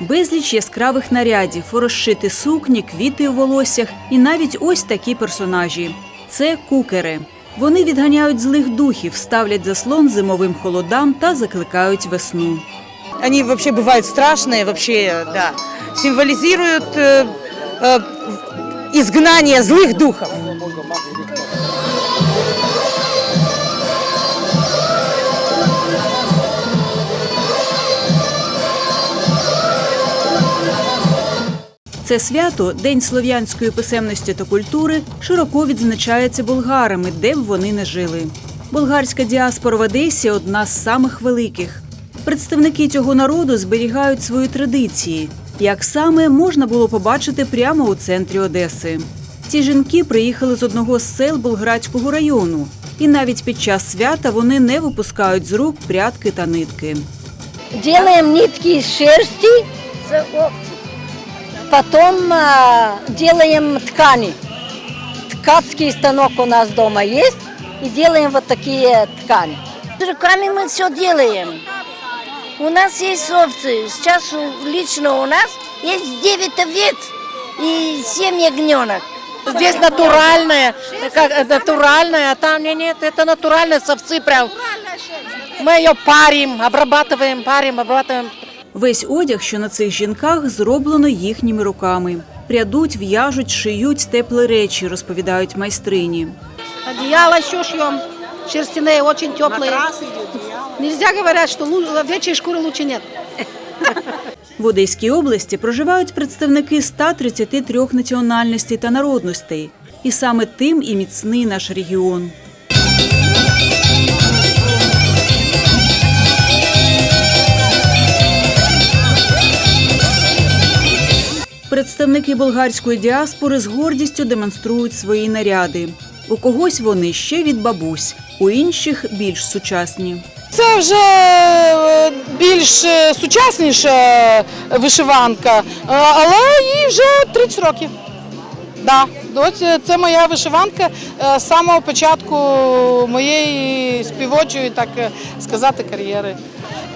Безліч яскравих нарядів, розшити сукні, квіти у волоссях і навіть ось такі персонажі. Це кукери. Вони відганяють злих духів, ставлять заслон зимовим холодам та закликають весну. Они вообще бывают страшные, вообще, да. Символизируют э, э, изгнание злых духов. Це свято, День слов'янської писемності та культури, широко відзначається болгарами, де б вони не жили. Болгарська діаспора в Одесі одна з самих великих. Представники цього народу зберігають свої традиції. Як саме можна було побачити прямо у центрі Одеси. Ці жінки приїхали з одного з сел Болградського району, і навіть під час свята вони не випускають з рук прядки та нитки. Делаем нитки из шерсти, потом а, делаем ткани. Ткацкий станок у нас дома есть, и делаем вот такие ткани. Руками мы все делаем. У нас есть овцы. Сейчас лично у нас есть 9 овец и 7 ягненок. Здесь натуральное, как э, натуральное, а там не- нет, это натуральное, с овцы прям. Мы ее парим, обрабатываем, парим, обрабатываем. Весь одяг, що на цих жінках, зроблено їхніми руками. Прядуть, в'яжуть, шиють теплі речі, розповідають майстрині. Одеяло еще шьем, шерстяные, очень теплые. Нельзя говорить, что лу- овечьей шкуры лучше нет. В Одеській області проживають представники 133 національностей та народностей. І саме тим і міцний наш регіон. Представники болгарської діаспори з гордістю демонструють свої наряди. У когось вони ще від бабусь, у інших більш сучасні. Це вже е, більш е, сучасніша вишиванка, е, але їй вже 30 років. Да. Це моя вишиванка з самого початку моєї співочої, так сказати, кар'єри.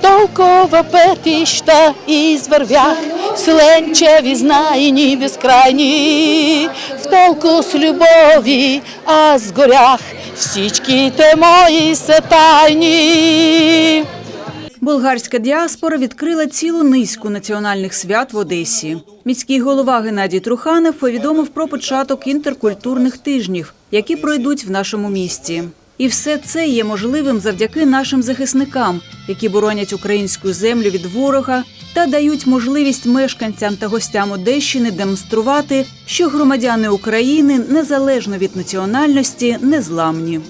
Толкова петища із вервях, сленчеві знайні безкрайні, в толку з любові, а з горях, всічки те мої се. Болгарська діаспора відкрила цілу низку національних свят в Одесі. Міський голова Геннадій Труханов повідомив про початок інтеркультурних тижнів, які пройдуть в нашому місті. І все це є можливим завдяки нашим захисникам, які боронять українську землю від ворога та дають можливість мешканцям та гостям Одещини демонструвати, що громадяни України незалежно від національності незламні.